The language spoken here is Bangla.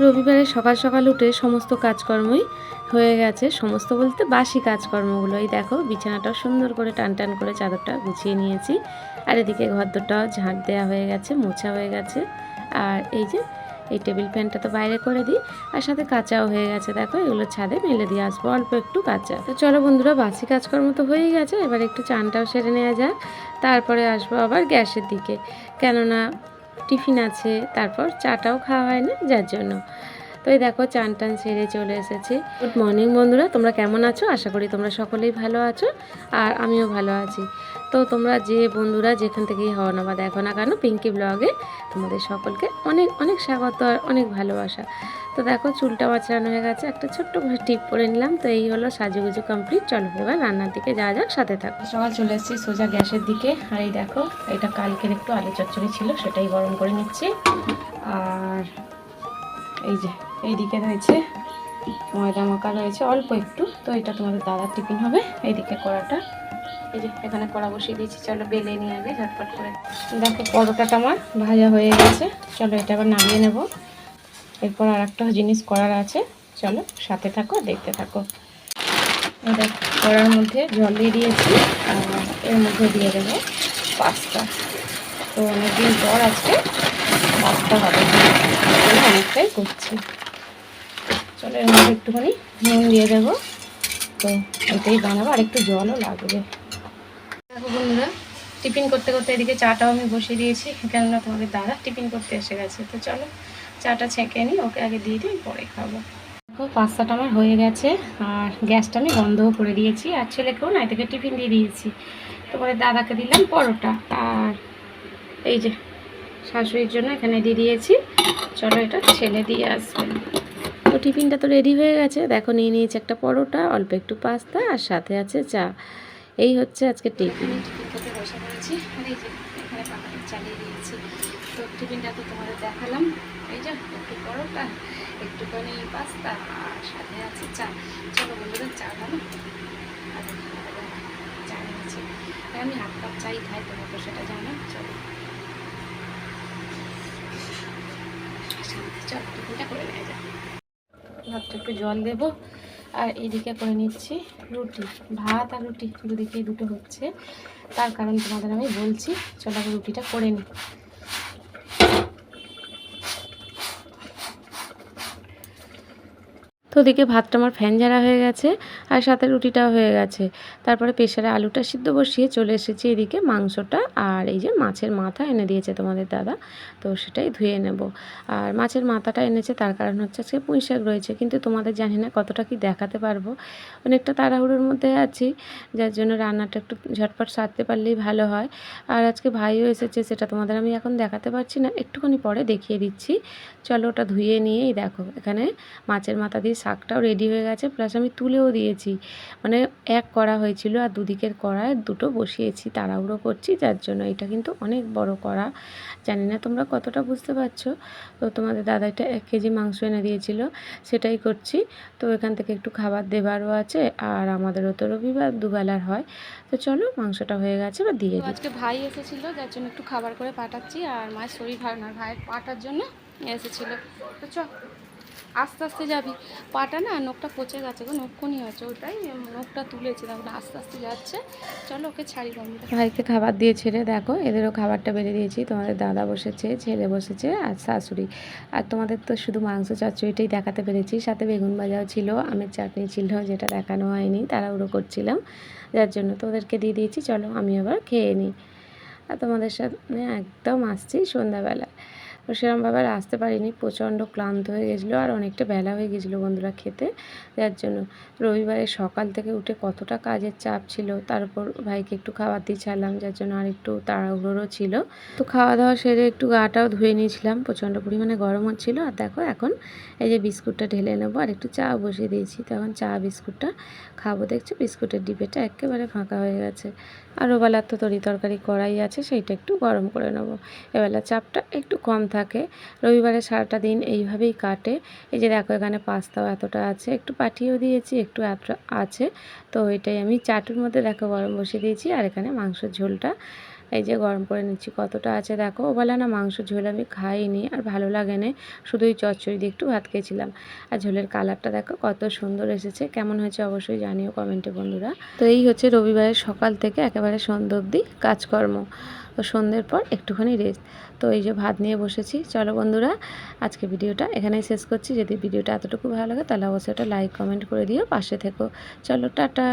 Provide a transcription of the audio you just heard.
রবিবারে সকাল সকাল উঠে সমস্ত কাজকর্মই হয়ে গেছে। সমস্ত বলতে বাসি কাজকর্মগুলো এই দেখো, বিছানাটাও সুন্দর করে টান টান করে চাদরটা গুছিয়ে নিয়েছি। আর এদিকে ঘরদোরটাও ঝাঁট দেওয়া হয়ে গেছে, মোছা হয়ে গেছে। আর এই যে, এই টেবিল ফ্যানটা তো বাইরে করে দিই। আর সাথে কাঁচাও হয়ে গেছে। দেখো, এগুলো ছাদে মেলে দিয়ে আসব, অল্প একটু কাঁচা। তো চলো বন্ধুরা, বাসি কাজকর্ম তো হয়েই গেছে। এবার একটু চানটাও সেরে নেওয়া যাক। তারপরে আসব আবার গ্যাসের দিকে। কেননা টিফিন আছে তারপর চাটাও খাওয়া হয় না যার জন্য। তো এই দেখো চান টান সেরে চলে এসেছি। গুড মর্নিং বন্ধুরা, তোমরা কেমন আছো? আশা করি তোমরা সকলেই ভালো আছো আর আমিও ভালো আছি। তো তোমরা যে বন্ধুরা যেখান থেকেই হও না বা দেখো না কেন পিঙ্কি ব্লগে তোমাদের সকলকে অনেক অনেক স্বাগত আর অনেক ভালোবাসা। তো দেখো চুলটা বাঁচানো হয়ে গেছে, একটা ছোট্ট টিপ করে নিলাম। তো এই হলো সাজুগুজু কমপ্লিট চলো এবার রান্নার দিকে যাওয়া যাক, সাথে থাকো। সকাল চলে এসেছি সোজা গ্যাসের দিকে। আর এই দেখো, এটা কালকের একটু আলু চচ্চড়ি ছিল, সেটাই গরম করে নিচ্ছি। আর এই যে এইদিকে রয়েছে ময়দা মাখা রয়েছে, অল্প একটু। তো এটা তোমাদের দাদার টিফিন হবে। এইদিকে কড়াটা। এই যে এখানে কড়া বসিয়ে দিয়েছি। চলো বেলে নিয়ে আগে, ঝটপট করে। দেখো পরোটাটা আমার ভাজা হয়ে গেছে। চলো এটা আবার নামিয়ে নেব। এরপর আর একটা জিনিস করার আছে। চলো সাথে থাকো, দেখতে থাকো। দেখো, কড়ার মধ্যে জল দিয়ে দিয়েছি। এর মধ্যে দিয়ে দেবো পাস্তা। তো অনেকদিন পর আজকে পাস্তা হবে। অনেকটাই করছি। চলো এর মধ্যে একটুখানি, নুন দিয়ে দেবো। তো এটাই বানাবো, আর একটু জলও লাগবে। দেখো বন্ধুরা, টিফিন করতে করতে এদিকে চাটাও আমি বসিয়ে দিয়েছি, কেননা তোমাদের দাদা টিফিন করতে এসে গেছে। তো চলো, চাটা ছেঁকে নিই, ওকে আগে দিয়ে দিই, পরে খাব। দেখো, পাস্তাটা আমার হয়ে গেছে, আর গ্যাসটা আমি বন্ধও করে দিয়েছি, আর ছেলেকেও না থেকে টিফিন দিয়ে দিয়েছি। তারপরে দাদাকে দিলাম পরোটা, আর এই যে শাশুড়ির জন্য এখানে দিয়ে দিয়েছি। চলো, এটা ছেলে দিয়ে আসবে। তো টিফিনটা তো রেডি হয়ে গেছে। দেখো, নিয়ে নিয়েছি একটা পরোটা, অল্প একটু পাস্তা, আর সাথে আছে চা। এই হচ্ছে আজকে টিফিন। বসে পড়েছি এই চালিয়ে দিয়েছি। তো টিফিনটা তো দেখালাম। এই যে একটু পরোটা, একটুখানি পাস্তা, আর সাথে আছে চা। চলো চা আমি কাপ চাই খাই, তোমার তো সেটা জানো। চলো। চল, টিফিনটা করে নেওয়া যাক। ভাতটা একটু জল দেব। আর এদিকে করে নিচ্ছি রুটি, ভাত আর রুটি, দুদিকেই দুটো হচ্ছে। তার কারণ তোমাদের আমি বলছি, চলো রুটিটা করে নিই। তো ওদিকে ভাতটা আমার ফ্যান ঝাড়া হয়ে গেছে আর সাথে রুটিটাও হয়ে গেছে। তারপরে প্রেশারে আলুটা সিদ্ধ বসিয়ে চলে এসেছি এদিকে মাংসটা আর এই যে মাছের মাথা এনে দিয়েছে তোমাদের দাদা, তো সেটাই ধুয়ে নেব। আর মাছের মাথাটা এনেছে তার কারণ হচ্ছে আজকে পুঁই শাক রয়েছে, কিন্তু তোমাদের জানি না কতটা কি দেখাতে পারব। অনেকটা তাড়াহুড়োর মধ্যে আছি, যার জন্য রান্নাটা একটু ঝটপট সারতে পারলেই ভালো হয়। আর আজকে ভাইও এসেছে, সেটা তোমাদের আমি এখন দেখাতে পারছি না, একটুখানি পরে দেখিয়ে দিচ্ছি। চলো ওটা ধুয়ে নিয়েই দেখো, এখানে মাছের মাথা দিয়ে শাকটাও রেডি হয়ে গেছে প্লাস আমি তুলেও দিয়েছি। মানে এক করা হয়েছিল আর দুদিকের কড়ায় দুটো বসিয়েছি তাড়াহুড়ো করছি যার জন্য এটা কিন্তু অনেক বড় কড়া। জানি না তোমরা কতটা বুঝতে পারছ? তো তোমাদের দাদা এটা এক কেজি মাংস এনে দিয়েছিল সেটাই করছি। তো এখান থেকে একটু খাবার দেবারও আছে আর আমাদেরও তো রবিবার দুবেলার হয়। তো চলো মাংসটা হয়ে গেছে বা দিয়ে আজকে ভাই এসেছিল যার জন্য একটু খাবার করে পাঠাচ্ছি আর মায়ের শরীর ভালো না ভাইয়ের পাটার জন্য এসেছিল। তো চ আস্তে আস্তে যাবি। পাটা না নখটা পচে গেছে গো নখনি হয়েছে ওটাই নখটা তুলেছে তারপরে আস্তে আস্তে যাচ্ছে। চলো ওকে ছাড়ি বন্ধ ভাইকে খাবার দিয়ে ছেড়ে দেখো, এদেরও খাবারটা বেড়ে দিয়েছি, তোমাদের দাদা বসেছে, ছেলে বসেছে, আর শাশুড়ি। আর তোমাদের তো শুধু মাংস, চচ্চড়িটাই দেখাতে পেরেছি, সাথে বেগুন ভাজাও ছিল, আমের চাটনি ছিল, যেটা দেখানো হয়নি তারা তাড়াহুড়ো করছিলাম। যার জন্য তো ওদেরকে দিয়ে দিয়েছি, চলো আমি আবার খেয়ে নিই। আর তোমাদের সামনে একদম আসছি সন্ধ্যাবেলা তো সেরকমভাবে আর আসতে পারিনি। প্রচণ্ড ক্লান্ত হয়ে গেছিল আর অনেকটা বেলা হয়ে গেছিল বন্ধুরা খেতে। যার জন্য রবিবারে সকাল থেকে উঠে কতটা কাজের চাপ ছিল তারপর ভাইকে একটু খাবার দিয়ে ছাড়লাম, যার জন্য আর একটু তাড়াহুড়োরও ছিল। তো খাওয়া দাওয়া সেরে একটু গাটাও ধুয়ে নিয়েছিলাম, প্রচণ্ড পরিমাণে গরম হচ্ছিল। আর দেখো এখন এই যে বিস্কুটটা ঢেলে নেব আর একটু চা বসিয়ে দিয়েছি। তো এখন চা, বিস্কুটটা খাব। দেখছ? বিস্কুটের ডিবেটা একেবারে ফাঁকা হয়ে গেছে। আর ওবেলার তো তরি তরকারি করাই আছে, সেইটা একটু গরম করে নেব। এবেলা চাপটা একটু কম থাকে রবিবারে সারাটা দিন এইভাবেই কাটে। এই যে দেখো এখানে পাস্তাও এতটা আছে। একটু পাঠিয়েও দিয়েছি, একটু আছে। তো এটাই আমি চাটুর মধ্যে দেখো গরম বসিয়ে দিয়েছি আর এখানে মাংসের ঝোলটা। এই যে গরম করে নিচ্ছি, কতটা আছে দেখো? ওবেলা না মাংস ঝোল আমি খাইনি আর ভালো লাগে না শুধুই চচ্চড়ি দিয়ে একটু ভাত খেয়েছিলাম। আর ঝোলের কালারটা দেখো কত সুন্দর এসেছে, কেমন হয়েছে অবশ্যই জানিও কমেন্টে বন্ধুরা। তো এই হচ্ছে রবিবারের সকাল থেকে একেবারে সন্ধ্যে অবধি কাজকর্ম। তো সন্ধ্যের পর একটুখানি রেস্ট তো এই যে ভাত নিয়ে বসেছি, চলো বন্ধুরা, আজকে ভিডিওটা এখানেই শেষ করছি। যদি ভিডিওটা এতটুকু ভালো লাগে তাহলে অবশ্যই একটা লাইক কমেন্ট করে দিও, পাশে থেকো। চলো, টাটা।